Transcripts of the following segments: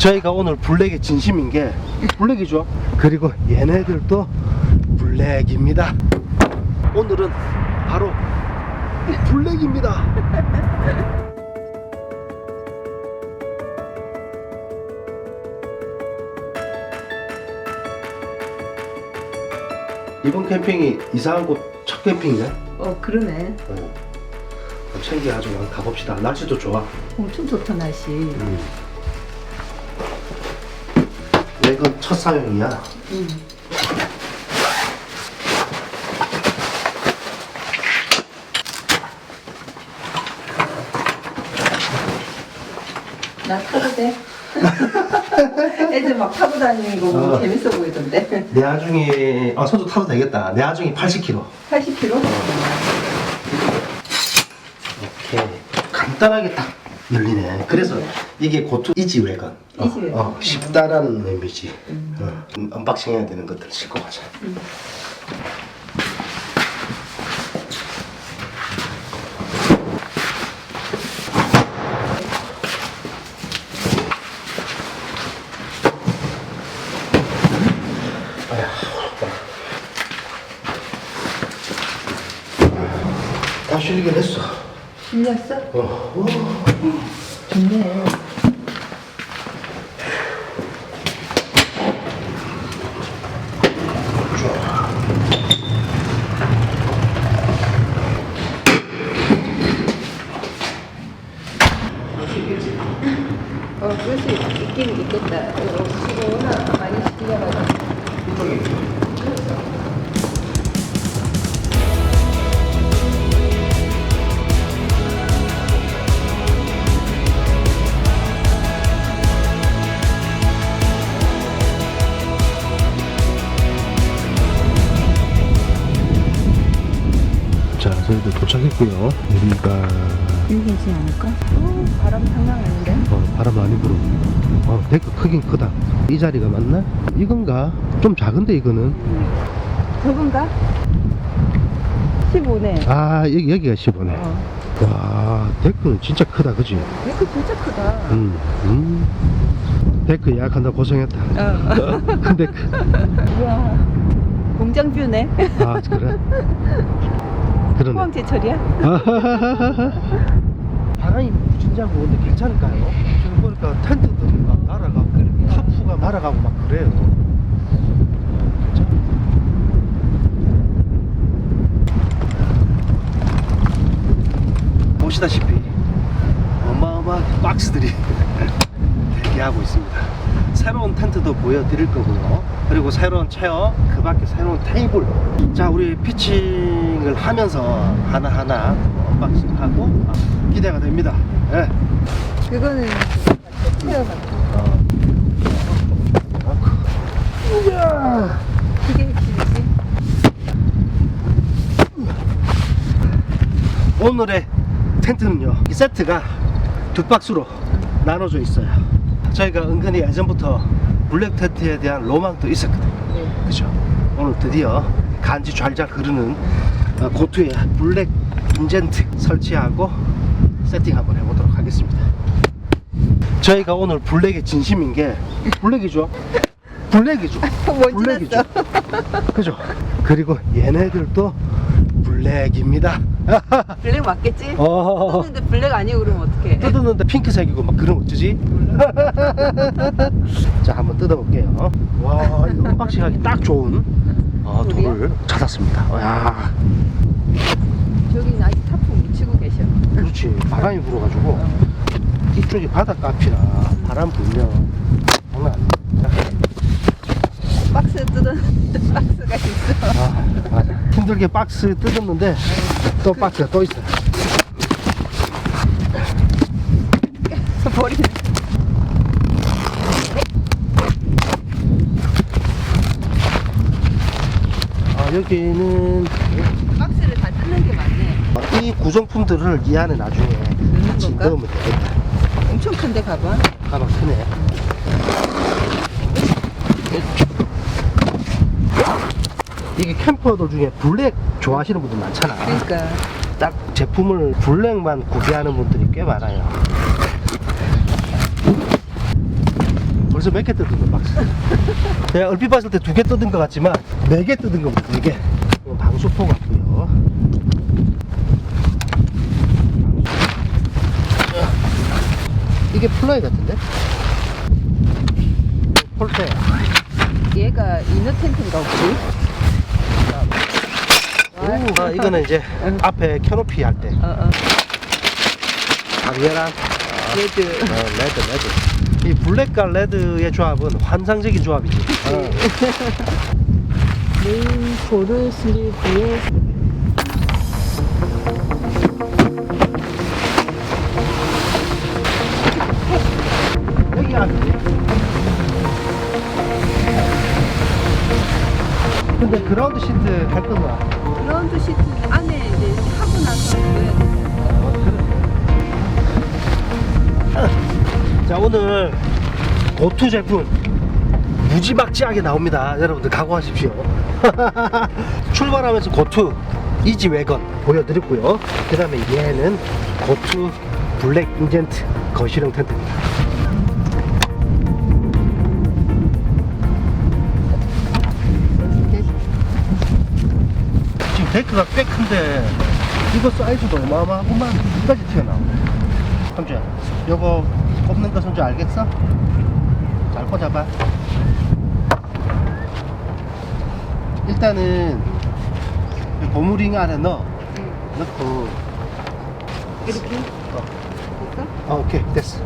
저희가 오늘 블랙의 진심인 게 블랙이죠. 그리고 얘네들도 블랙입니다. 오늘은 바로 블랙입니다. 이번 캠핑이 이상한 곳 첫 캠핑이네. 어 그러네. 어. 그럼 챙겨가지고 한번 가봅시다. 날씨도 좋아. 엄청 좋다 날씨. 음. 이건 첫 사용이야. 응. 나 타도 돼? 애들 막 타고 다니는 거 보고 어. 재밌어 보이던데. 내 아중이 아 선수 타도 되겠다. 내 아중이 80kg. 80kg? 이렇게 간단하게 딱 열리네. 그래서 이게 고투 이지 외관. 어, 이지 외관. 어, 쉽다라는 의미지. 어, 음, 언박싱 해야 되는 것들 싣고 가자. 다 실리긴 했어. 신났어? 어. 어. 좋네. 도착했고요. 우리가 힘들지 않을까? 어, 바람 장난 아닌데? 어, 바람 많이 불어옵니다. 어, 데크 크긴 크다. 이 자리가 맞나? 이건가? 좀 작은데 이거는. 저건가? 15네. 아, 여기, 여기가 15네. 어. 와, 데크는 진짜 크다, 그지? 이거 진짜 크다. 음, 음. 데크 예약한다 고생했다. 어. 큰 데크. 우와. 공장 뷰네. 아, 그래? 그러네. 포항제철이야? 바람이 진짜고 근데 괜찮을까요? 지금 보니까 텐트들이 막 날아가고 타프가 날아가고 막 그래요. 보시다시피 어마어마한 박스들이 대기하고 있습니다. 새로운 텐트도 보여드릴 거고요. 그리고 새로운 체어, 그 밖에 새로운 테이블. 자, 우리 피 칭을 하면서 하나하나 언박싱하고 기대가 됩니다. 예. 그거는! 그게 핵심이지. 오늘의 텐트는요 이 세트가 두 박스로 나눠져 있어요 저희가 은근히 예전부터 블랙 텐트에 대한 로망도 있었거든요 네. 그죠 오늘 드디어 간지 잘 잘 흐르는 어, 고투에 블랙 인젠트 설치하고 세팅 한번 해보도록 하겠습니다. 저희가 오늘 블랙의 진심인 게 블랙이죠? 블랙이죠? 뭐 블랙이죠? 그죠? 그리고 얘네들도 블랙입니다. 블랙 맞겠지? 어. 떴는데 블랙 아니고 그러면 어떡해? 뜯었는데 핑크색이고 막거 어쩌지? 자 한번 뜯어볼게요. 와 이거 언박싱하기 딱 좋은 어, 돌이야? 돌을 찾았습니다 야 저기는 아직 타프 묻히고 계셔. 그렇지 바람이 불어가지고 이쪽이 바닷가 앞이라 바람 불면 장난 아닙니다 박스 뜯었는데 박스가 있어. 아, 맞아. 힘들게 박스 뜯었는데 또 박스가 또 있어요 아, 여기는 박스를 다 뜯는 게 맞네. 이 구성품들을 이 안에 나중에 같이 건가? 넣으면 되겠다 엄청 큰데 가봐. 가방 크네. 이게 캠퍼들 중에 블랙 좋아하시는 분들 많잖아. 그러니까 딱 제품을 블랙만 구비하는 분들이 꽤 많아요. 벌써 몇 개 뜯은 거 박스. 내가 얼핏 봤을 때 두 개 뜯은 것 같지만 네 개 뜯은 겁니다. 네 개. 이건 방수포 같고요. 자, 이게 플라이 같은데? 폴대. 얘가 이너 텐트인가 보지? 오, 아, 이거는 이제 앞에 캐노피 할 때. 어, 어. 강렬한 레드. 어, 레드 레드 이 블랙과 레드의 조합은 환상적인 조합이지 어. 메인 폴을 슬리브에 근데 그라운드 시트 할 건가? 그라운드 시트는 안에 이제 하고 나서 넣 자 오늘 고투 제품 무지막지하게 나옵니다. 여러분들 각오하십시오. 출발하면서 고투 이지 외건 보여드렸고요. 그 다음에 얘는 고투 블랙 인젠트 거실형 텐트입니다. 지금 데크가 꽤 큰데 이거 사이즈도 어마어마하구만. 끝까지 튀어나오네. 성주야 요거 꼽는 거 성주 알겠어? 잘 꽂아봐. 일단은 이 고무링 안에 넣어. 넣고. 이렇게? 어, 볼까? 어, 오케이. 됐어.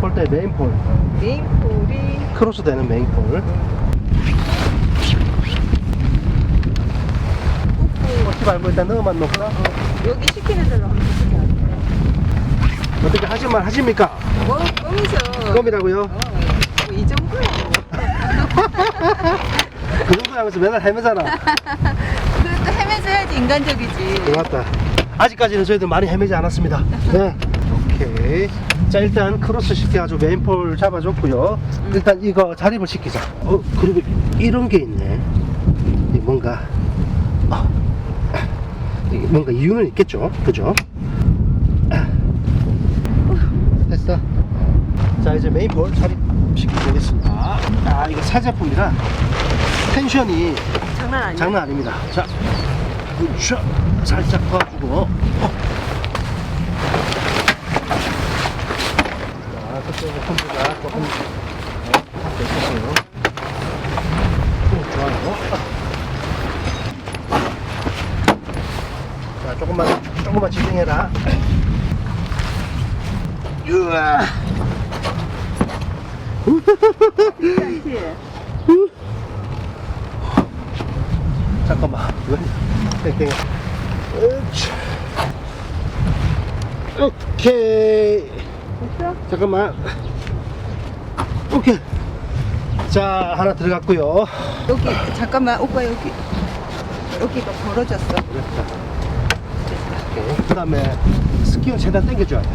폴대 메인 폴. 메인 폴이? 크로스 되는 메인 폴. 꽂고 꽂지 말고 일단 넣어만 놓고. 여기 시키는 대로 하면 시켜. 어떻게 하실만 하십니까? 뭐 껌이죠. 껌이라고요? 어, 뭐이 정도야. 그 정도 하면서 맨날 헤매잖아 그래도 헤매줘야지 인간적이지. 맞다. 아직까지는 저희들 많이 헤매지 않았습니다. 네. 오케이. 자, 일단 크로스 시켜가지고 메인폴 잡아줬고요. 일단 이거 자립을 시키자. 어, 그리고 이런 게 있네. 이 뭔가, 어, 이게 뭔가 이유는 있겠죠? 그죠? 됐어. 자, 이제 메인폴 자립시키겠습니다. 아, 이거 새 제품이라 텐션이 장난 아니야. 장난 아닙니다. 자, 샤, 살짝 도와주고. 어. 자, 그쪽에 조금. 오, 좋아요. 자, 조금만, 조금만 진행해라. 우와. 잠깐만. 땡땡. 으차. 오케이. 됐어? 잠깐만. 오케이. 자, 하나 들어갔고요. 여기 잠깐만 오빠 여기 여기가 벌어졌어. 됐다. 오케이. 그 다음에 스키어 최대한 당겨줘야 돼.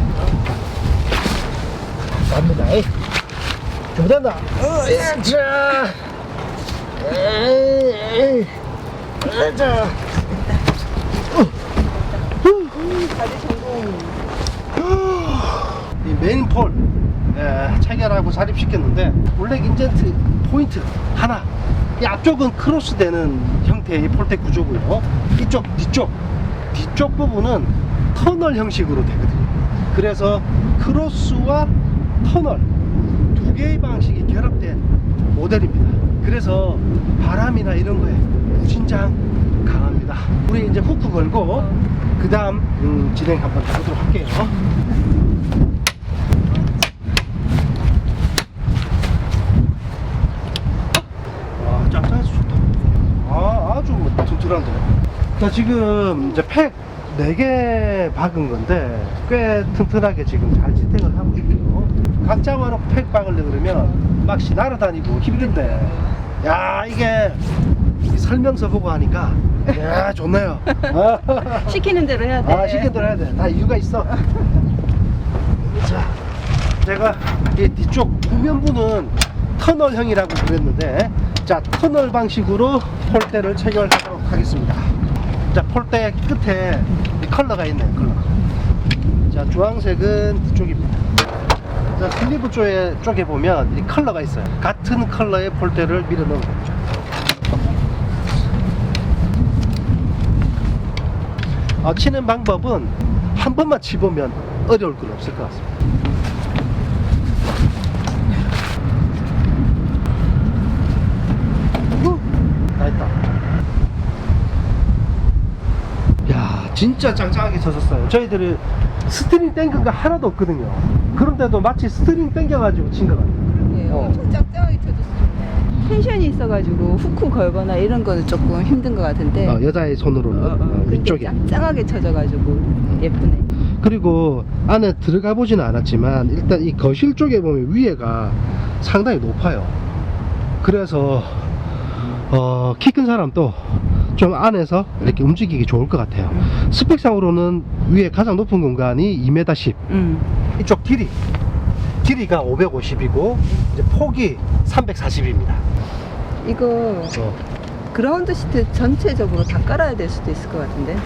갑니다. 에이. 준비된다. 어, 예, 자. 에이, 에이. 자. 이 메인 폴 예, 체결하고 자립시켰는데 블랙 인젠트 포인트 하나 이 앞쪽은 크로스 되는 형태의 폴대 구조고요 이쪽 뒤쪽 뒤쪽 부분은 터널 형식으로 되거든요 그래서 크로스와 터널 두 개의 방식이 결합된 모델입니다 그래서 바람이나 이런 거에 무진장 강합니다 우리 이제 후크 걸고 그 다음 음, 진행 한번 해보도록 할게요 아, 짱짱해서 좋다. 아, 아주 뭐 튼튼한데. 자, 지금 이제 팩 4개 박은 건데, 꽤 튼튼하게 지금 잘 지탱을 하고 있고요. 각자 와놓고 팩 박으려 그러면 막 날아다니고 힘든데, 야, 이게 이 설명서 보고 하니까, 야, 좋네요. 아, 시키는 대로 해야 돼. 아, 시킨 대로 해야 돼. 다 이유가 있어. 자, 제가 이 뒤쪽 후면부는 터널형이라고 그랬는데, 자, 터널 방식으로 폴대를 체결하도록 하겠습니다. 자, 폴대 끝에 이 컬러가 있네요, 컬러. 자, 주황색은 뒤쪽입니다. 자, 슬리브 쪽에, 쪽에 보면 이 컬러가 있어요. 같은 컬러의 폴대를 밀어 넣은 거죠. 어, 치는 방법은 한 번만 치보면 어려울 건 없을 것 같습니다. 진짜 짱짱하게 쳤었어요. 저희들이 스트링 땡긴 거 하나도 없거든요. 그런데도 마치 스트링 땡겨가지고 친 것 같아요. 예, 어. 엄청 짭짤하게 쳐줬어 좋네. 텐션이 있어가지고 후크 걸거나 이런 거는 조금 힘든 것 같은데. 어, 여자의 손으로는 어, 어, 어, 근데 위쪽에. 짭짤하게 쳐져가지고 예쁘네. 그리고 안에 들어가 보지는 않았지만 일단 이 거실 쪽에 보면 위에가 상당히 높아요. 그래서 어, 키 큰 사람도 좀 안에서 이렇게 움직이기 좋을 것 같아요. 스펙상으로는 위에 가장 높은 공간이 2m 10. 음. 이쪽 길이 길이가 550이고 이제 폭이 340입니다. 이거 그라운드 시트 전체적으로 다 깔아야 될 수도 있을 것 같은데.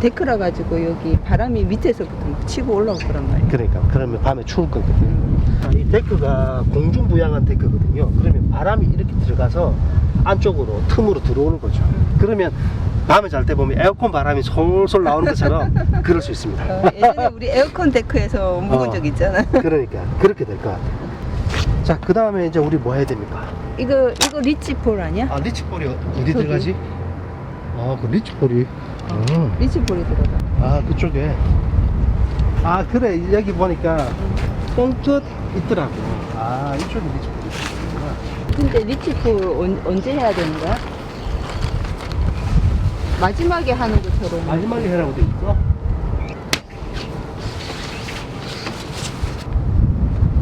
데크라 가지고 여기 바람이 밑에서부터 막 치고 올라올 거란 말이야. 그러니까 그러면 밤에 추울 거거든요. 음. 이 데크가 공중 부양한 데크거든요. 그러면 바람이 이렇게 들어가서 안쪽으로 틈으로 들어오는 거죠. 그러면 밤에 잘 때 보면 에어컨 바람이 솔솔 나오는 것처럼 그럴 수 있습니다. 어, 예전에 우리 에어컨 데크에서 묵은 어. 적 있잖아. 그러니까 그렇게 될 것 같아요. 자, 그 다음에 이제 우리 뭐 해야 됩니까? 이거 이거 리치폴 아니야? 아, 리치볼이 어디 저기. 들어가지? 아, 그 리치볼이. 어. 리치폴이 들어가. 아, 그쪽에. 아, 그래. 여기 보니까 뻥끗 있더라고. 아, 이쪽에 리치볼이 있구나. 근데 리치폴 언, 언제 해야 되는 거야? 마지막에 하는 것처럼. 마지막에 해라고 돼 있어?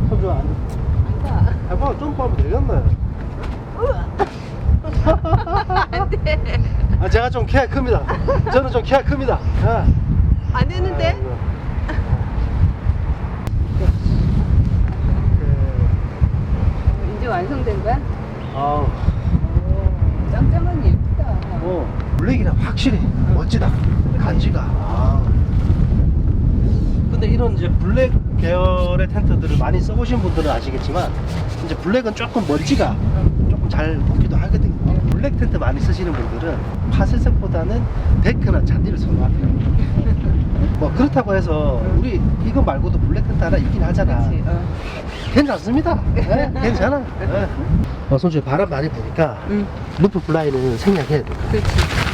손주 안, 안 가. 해봐, 좀 하면 되겠네. 안 돼. 아, 제가 좀 키가 큽니다. 저는 좀 키가 큽니다. 아. 안 되는데? 아이고. 이제 완성된 거야? 아우, 오, 짱짱한 예쁘다. 어, 블랙이라 확실히 멋지다. 간지가. 아. 근데 이런 이제 블랙 계열의 텐트들을 많이 써보신 분들은 아시겠지만, 이제 블랙은 조금 먼지가 조금 잘 묻기도 하거든요. 블랙 텐트 많이 쓰시는 분들은 파슬색보다는 데크나 잔디를 선호하세요. 뭐 그렇다고 해서 우리 이거 말고도 블랙 텐트 하나 있긴 하잖아. 어. 괜찮습니다. 네, 괜찮아. 네. 어, 손주에 바람 많이 부니까 응. 루프 블라인은 생략해야 돼. 그렇지.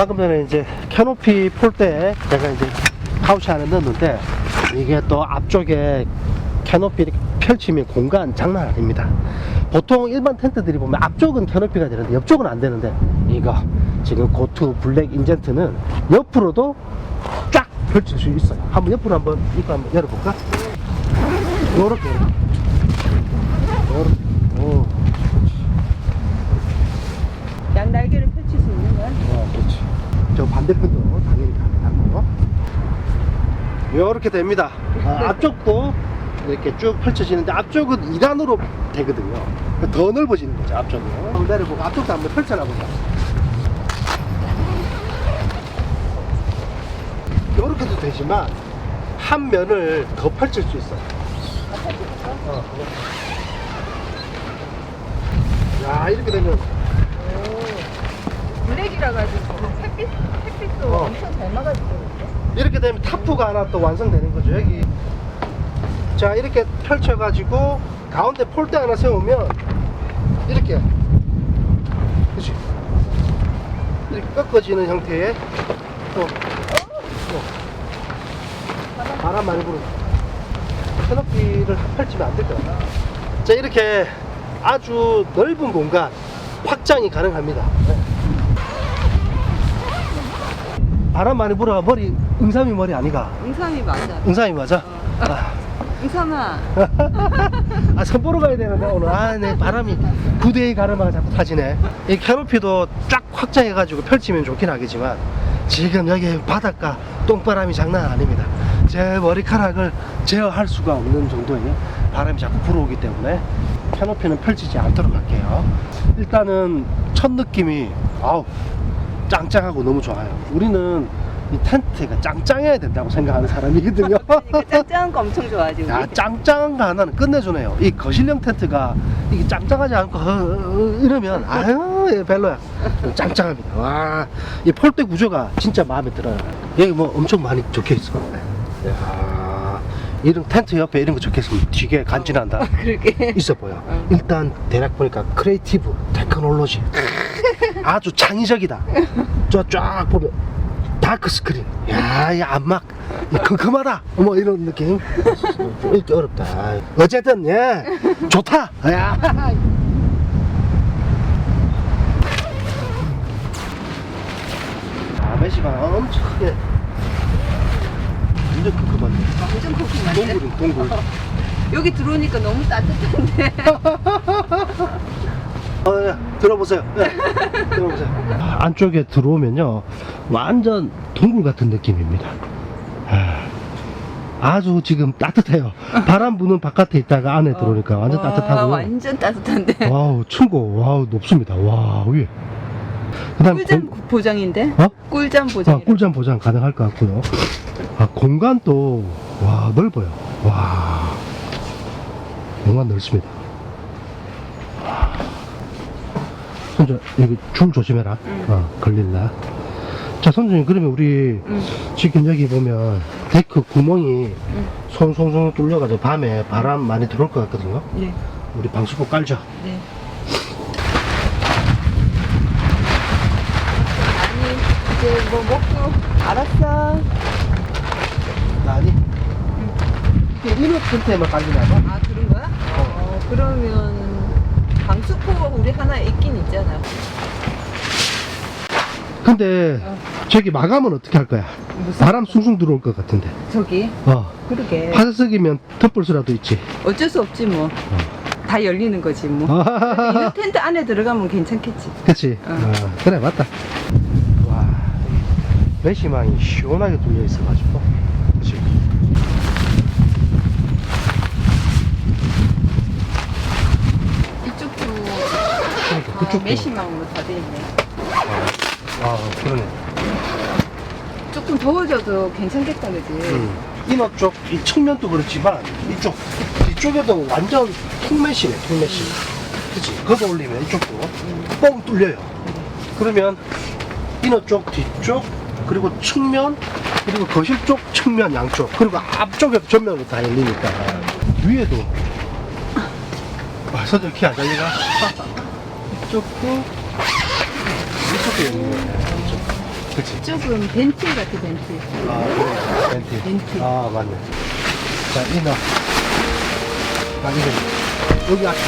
방금 전에 이제 캐노피 폴대에 내가 이제 카우치 안에 넣었는데 이게 또 앞쪽에 캐노피 펼치면 공간 장난 아닙니다. 보통 일반 텐트들이 보면 앞쪽은 캐노피가 되는데 옆쪽은 안 되는데 이거 지금 고투 블랙 인젠트는 옆으로도 쫙 펼칠 수 있어요. 한번 옆으로 한번 이거 한번 열어볼까? 요렇게 요렇게 요렇게 오. 양 날개를 펼칠 수 있는 거야? 어, 그렇지. 저 반대편도 당연히 가능하고. 이렇게 됩니다. 아, 앞쪽도 이렇게 쭉 펼쳐지는데 앞쪽은 2단으로 되거든요. 더 넓어지는 거죠, 앞쪽은. 내려보고 앞쪽도 한번 펼쳐놔보자. 이렇게도 되지만 한 면을 더 펼칠 수 있어요. 어, 야, 이렇게 되면 블랙이라 가지고 햇빛 햇빛도 어. 엄청 잘 막아주고 이렇게 되면 타프가 하나 또 완성되는 거죠 여기. 자 이렇게 펼쳐 가지고 가운데 폴대 하나 세우면 이렇게. 그렇지 이렇게 꺾어지는 형태의 또 어. 바람 많이 부는 캐노피를 펼치면 안 될 거야 자 이렇게 아주 넓은 공간 확장이 가능합니다 바람 많이 불어가 머리 응삼이 머리 아니가 응삼이 맞아. 응삼이 맞아? 어. 아, 응삼아. 아, 선 보러 가야 되는데 오늘 아내 바람이 9대2 가르마가 자꾸 타지네 이 캐노피도 쫙 확장해가지고 펼치면 좋긴 하겠지만 지금 여기 바닷가 똥바람이 장난 아닙니다 제 머리카락을 제어할 수가 없는 정도의 바람이 자꾸 불어오기 때문에 캐노피는 펼치지 않도록 할게요 일단은 첫 느낌이 아우 짱짱하고 너무 좋아요 우리는 이 텐트가 짱짱해야 된다고 생각하는 사람이거든요. 그러니까 짱짱한 거 엄청 좋아하지. 우리. 야, 짱짱한 거 하나는 끝내주네요. 이 거실형 텐트가 이게 짱짱하지 않고 이러면 아유 예, 별로야. 짱짱합니다. 와, 이 폴대 구조가 진짜 마음에 들어요. 여기 뭐 엄청 많이 적혀 있어. 야, 이런 텐트 옆에 이런 거 적혀 있으면 되게 간지난다. 그러게. 있어 보여. 응. 일단 대략 보니까 크리에이티브, 테크놀로지 아주 창의적이다. 저쫙 보면 다크 스크린, 야, 이 안막, 이 컴컴하다. 뭐 이런 느낌. 좀 읽기 어렵다. 어쨌든 예, 좋다. 야. 아, 메시가 엄청 크게. 완전 컴컴한데. 완전 코킹한데. 동굴은 동굴. 여기 들어오니까 너무 따뜻한데. 어, 예, 들어보세요. 예, 들어보세요. 안쪽에 들어오면요, 완전 동굴 같은 느낌입니다. 아, 아주 지금 따뜻해요. 바람 부는 바깥에 있다가 안에 들어오니까 완전 와, 따뜻하고요. 완전 따뜻한데. 와우, 층고, 와우, 높습니다. 와, 위에. 그 다음, 꿀잠 보장인데? 어? 꿀잠 보장. 아, 꿀잠 보장 가능할 것 같고요. 아, 공간도, 와, 넓어요. 와, 공간 넓습니다. 와. 손주, 여기 줄 조심해라. 응. 어, 걸릴라. 자, 선생님, 그러면 우리 응. 지금 여기 보면 데크 구멍이 응. 송송송 뚫려가지고 밤에 바람 많이 들어올 것 같거든요. 네. 우리 방수포 깔죠. 네. 아니 이제 뭐 먹고 알았어. 아니, 이노 텐트에만 깔리나 봐. 아 그런 거야? 어 그러면 방수포가 우리 하나 있긴 있잖아. 근데 어. 저기 마감은 어떻게 할 거야? 무슨 바람 숭숭 들어올 것 같은데. 저기 어. 그러게. 화석이면 덮을 수라도 있지. 어쩔 수 없지 뭐. 다 열리는 거지 뭐. 이 텐트 안에 들어가면 괜찮겠지. 그치? 어. 어, 그래, 맞다. 와, 메시망이 시원하게 뚫려 있어가지고. 그치? 이쪽도 아, 그쪽도. 메시망으로 다 돼 있네. 아, 그러네. 조금 더워져도 괜찮겠다 그지? 음. 이너 쪽, 이 측면도 그렇지만, 이쪽, 이쪽에도 완전 통메시네, 통메시. 그치? 걷어 올리면 이쪽도 뻥 뚫려요. 위로 이너 쪽, 뒤쪽, 그리고 측면, 그리고 거실 쪽, 측면 양쪽, 그리고 앞쪽에도 전면으로 다 열리니까. 위에도. 와, 선생 키안 달리나? 이쪽도, 이쪽도 열리네. 이쪽. 그치? 이쪽은 벤틀 같아 벤틀. 아, 그래. 멘티. 멘티. 아, 맞네. 자, 이너. 아, 이거. 여기 앞에.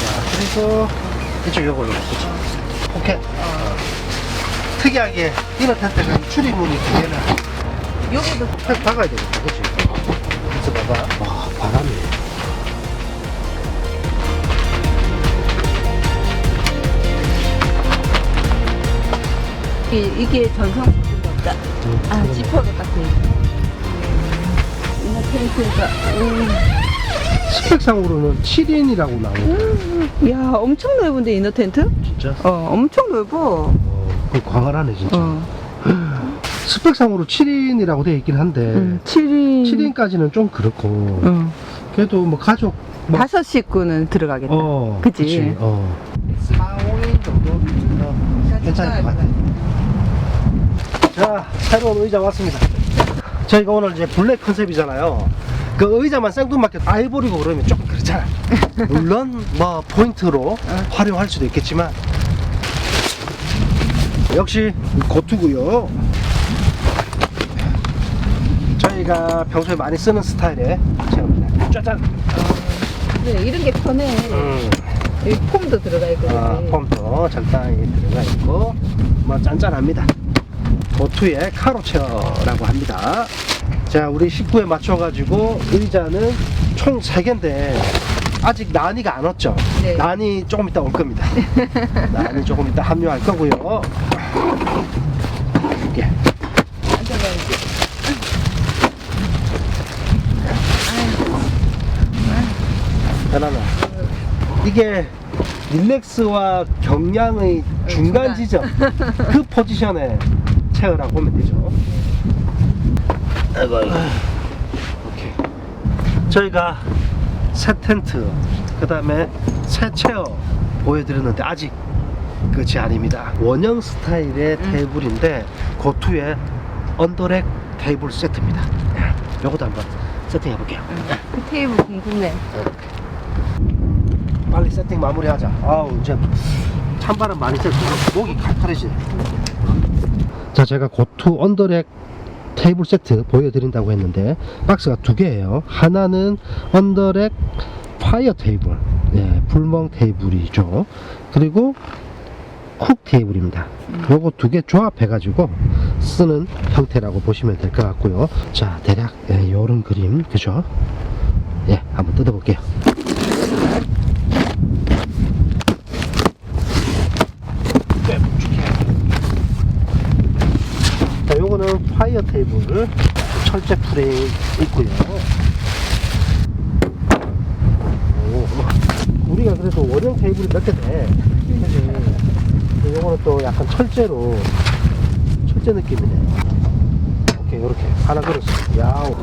자, 그리고 이쪽 이걸로. 그치? 특이하게 이너 텐트가 출입문이 두 개나 여기도 팩 박아야 되겠다. 그치? 그래서 봐봐. 와, 바람이. 이게, 이게 전성 같다. 아 지퍼가 같아. 텐트가. 음. 스펙상으로는 7인이라고 나오고 야 엄청 넓은데 이너 텐트? 진짜 어 엄청 넓어. 어, 그 광활 하네 진짜 어. 스펙상으로 7인이라고 되어 있긴 한데 음, 7인. 7인까지는 좀 그렇고 응. 그래도 뭐 가족 뭐, 다섯 식구는 들어가겠다. 어 그치? 그치, 어 4, 5인 정도 어, 괜찮을 것 같아 자 새로운 의자 왔습니다 저희가 오늘 이제 블랙 컨셉이잖아요 그 의자만 생뚱맞게 아이보리고 그러면 조금 그렇잖아 물론 뭐 포인트로 활용할 수도 있겠지만 역시 고투고요. 저희가 평소에 많이 쓰는 스타일의 제품입니다. 짜잔. 그래 이런 게 편해. 음. 여기 폼도 들어가 있거든. 아, 폼도 적당히 들어가 있고. 뭐 짠짠합니다. 고투의 카로체어라고 합니다. 자 우리 식구에 맞춰 가지고 의자는 총 3개인데 아직 난이가 안 왔죠? 네. 난이 조금 이따 올 겁니다. 난이 조금 이따 합류할 거고요 예. 앉아봐야지. 편안해. 이게 릴렉스와 경량의 중간 중간. 지점 그 포지션에 체어라고 보면 되죠. 아이고, 아이고. 오케이. 저희가 새 텐트, 그 다음에 새 체어 보여드렸는데 아직 끝이 아닙니다. 원형 스타일의 음. 테이블인데 고투의 언더렉 테이블 세트입니다. 요것도 한번 세팅해 볼게요. 그 테이블 궁금해. 빨리 세팅 마무리하자. 아우 이제 찬바람 많이 쐬서 목이 칼칼해지네. 자 제가 고투 언더렉 테이블 세트 보여드린다고 했는데 박스가 두 개예요. 하나는 언더렉 파이어 테이블, 예, 불멍 테이블이죠. 그리고 쿡 테이블입니다. 요거 두 개 조합해가지고 쓰는 형태라고 보시면 될 것 같고요. 자 대략 예, 요런 그림 그죠? 예, 한번 뜯어볼게요. 자, 요거는 파이어 테이블 철제 프레임 있고요. 오, 우리가 그래도 원형 테이블이 몇개 돼. 요거는 또 약간 철제로 철제 느낌이네. 오케이, 요렇게 하나 그렸어. 야우.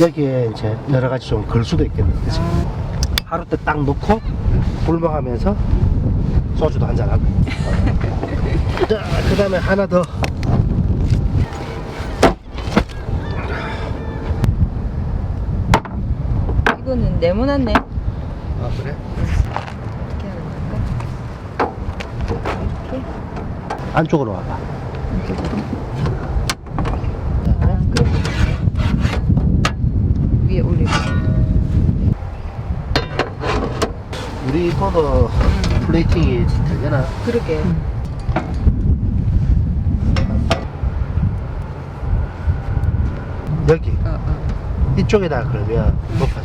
여기에 이제 여러 가지 좀 걸 수도 있겠네. 그치? 하루 때 딱 놓고 불멍하면서 소주도 한잔 하고. 자, 그 다음에 하나 더. 이거는 네모났네. 아, 그래? 어떻게 하는 걸까? 이렇게? 안쪽으로 와봐. 이쪽으로. 아. 위에 올리고. 우리 거도 플레이팅이 되려나? 그러게. 여기. 어, 어. 이쪽에다 걸면 높아지겠네.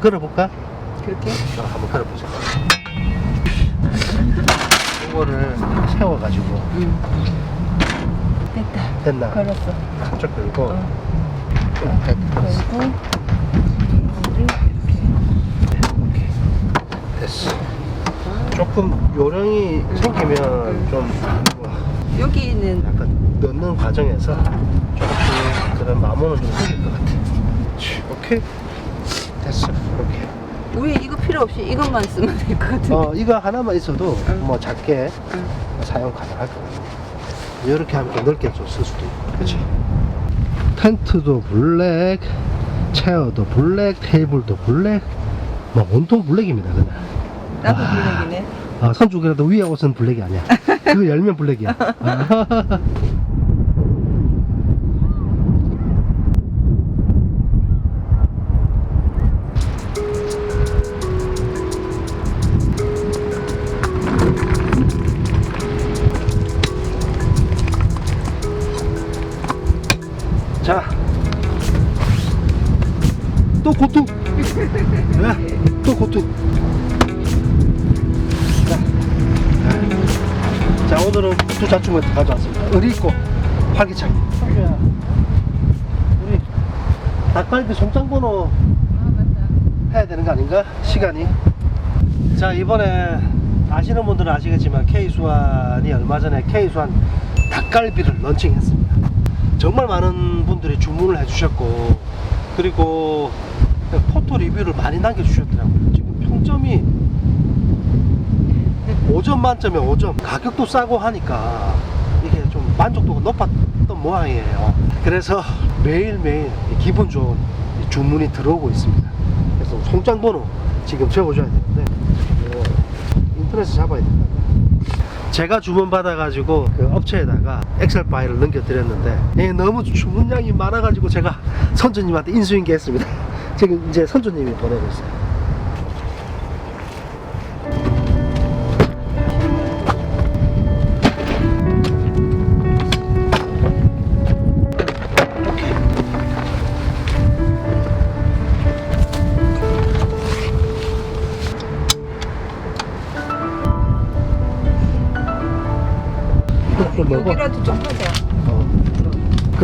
한번 걸어볼까? 그렇게? 어, 한번 걸어보자. 이거를 세워가지고 응. 됐다. 됐나? 걸었어. 한쪽 걸고 어. 좀 됐- 그리고 이거를 이렇게. 됐어. 조금 요령이 생기면 좀 뭐, 여기는 약간 넣는 과정에서 조금씩 그런 마모는 좀 생길 것 같아. 치, 오케이. 됐어. 오케이. 위에 이거 필요 없이 이것만 쓰면 될 것 같은데. 어, 이거 하나만 있어도 응. 뭐 작게 응. 사용 가능할 것 같아. 이렇게 하면 좀 넓게 좀 쓸 수도 있고. 그치? 텐트도 블랙, 체어도 블랙, 테이블도 블랙, 뭐 온통 블랙입니다, 그냥. 나도 아. 블랙이네. 아, 선주그래도 위에 옷은 블랙이 아니야. 그거 열면 블랙이야. 자, 자충을 가져왔습니다. 의리 있고 활기차게. 우리 닭갈비 송장번호 아. 해야 되는 거 아닌가? 시간이. 자 이번에 아시는 분들은 아시겠지만 K수완이 얼마 전에 K수완 닭갈비를 런칭했습니다. 정말 많은 분들이 주문을 해주셨고 그리고 포토 리뷰를 많이 남겨주셨더라고요. 지금 평점이 5점 만점에 5점. 가격도 싸고 하니까 이게 좀 만족도가 높았던 모양이에요. 그래서 매일매일 기분 좋은 주문이 들어오고 있습니다. 그래서 송장 번호 지금 적어줘야 되는데 인터넷에 잡아야 된다. 제가 주문 받아가지고 그 업체에다가 엑셀 파일을 넘겨드렸는데 이게 너무 주문량이 많아가지고 제가 선주님한테 인수인계 했습니다. 지금 이제 선주님이 보내고 있어요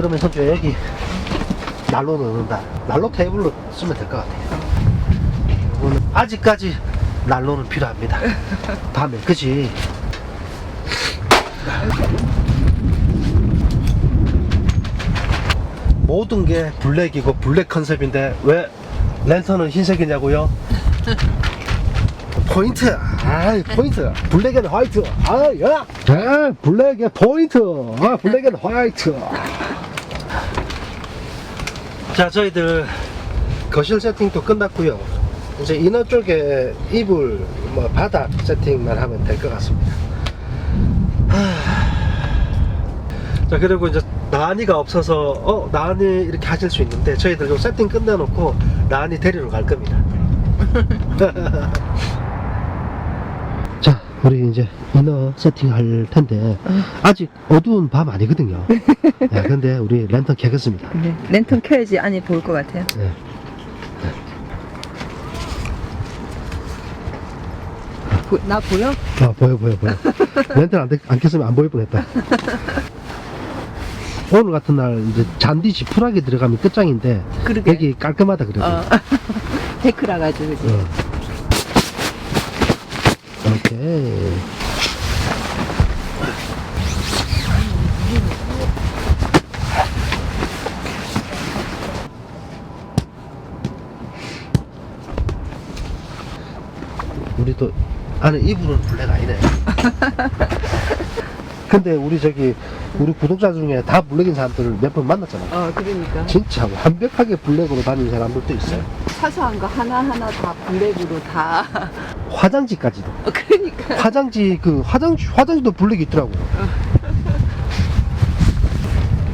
그러면 선주야 여기 난로 넣는다. 난로 테이블로 쓰면 될 것 같아요. 이거는 아직까지 난로는 필요합니다. 밤에 그지? 모든 게 블랙이고 블랙 컨셉인데 왜 랜턴은 흰색이냐고요? 포인트, 아 포인트, 블랙 앤 화이트, 아 야, 아 블랙 앤 포인트, 아 블랙 앤 화이트. 자 저희들 거실 세팅도 끝났고요. 이제 인어 쪽에 이불, 뭐 바닥 세팅만 하면 될 것 같습니다. 자 그리고 이제 나은이가 없어서 어 나은이 이렇게 하실 수 있는데 저희들 요 세팅 끝내놓고 나은이 데리러 갈 겁니다 자 우리 이제 이너 세팅할 텐데 아직 어두운 밤 아니거든요 네, 근데 우리 랜턴 켜겠습니다 네. 랜턴 켜야지 안이 보일 것 같아요. 네. 보- 나 보여? 아 보여 보여 보여 랜턴 안, 돼- 안 켰으면 안 보일 뻔했다 오늘 같은 날 이제 잔디 지푸라기 들어가면 끝장인데 그러게. 여기 깔끔하다 그래도 어. 데크라 가지고 그지. 어. 오케이. 우리 또 안에 이불은 블랙 아니네. 근데 우리 저기 우리 구독자 중에 다 블랙인 사람들을 몇 번 만났잖아. 어, 그러니까 진짜 완벽하게 블랙으로 다니는 사람들도 있어요. 사소한 거 하나 하나 다 블랙으로 다. 화장지까지도. 어, 그러니까. 화장지 그 화장지 화장지도 블랙이 있더라고.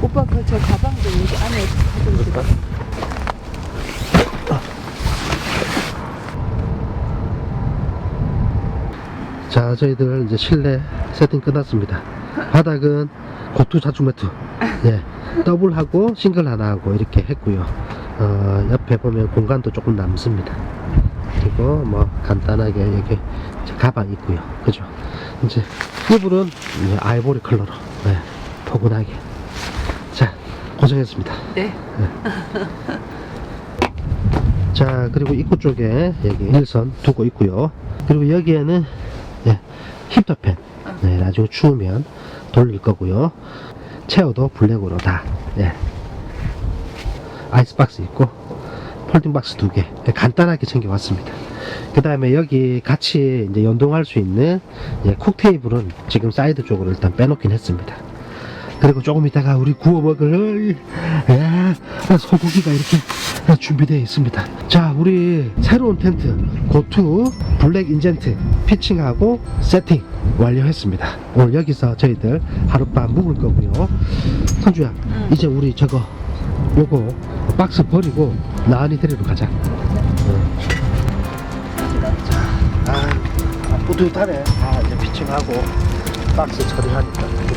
오빠 그 저 가방도 여기 안에 가지고 있어. 자 저희들 이제 실내 세팅 끝났습니다. 바닥은 고투 자축 매트, 예, 더블하고 싱글 하나 하고 이렇게 했고요. 어, 옆에 보면 공간도 조금 남습니다. 그리고 뭐 간단하게 여기 가방 있고요. 그죠? 이제 이불은 이제 아이보리 컬러로 네, 포근하게. 자 고생했습니다. 네. 자 그리고 입구 쪽에 여기 일선 두고 있고요 그리고 여기에는 예, 힙터팬 네, 나중에 추우면 돌릴 거고요 체어도 블랙으로 다 예. 아이스박스 있고 폴딩박스 두개 예, 간단하게 챙겨왔습니다 그 다음에 여기 같이 이제 연동할 수 있는 예, 쿡 테이블은 지금 사이드 쪽으로 일단 빼놓긴 했습니다 그리고 조금 있다가 우리 구워 먹을 예, 소고기가 이렇게 준비되어 있습니다. 자, 우리 새로운 텐트 고투 블랙 인젠트 피칭하고 세팅 완료했습니다. 오늘 여기서 저희들 하룻밤 묵을 거고요. 선주야, 응. 이제 우리 저거 요거 박스 버리고 나은이 데리러 가자. 응. 자, 아, 뿌듯하네. 아, 이제 피칭하고 박스 처리하니까.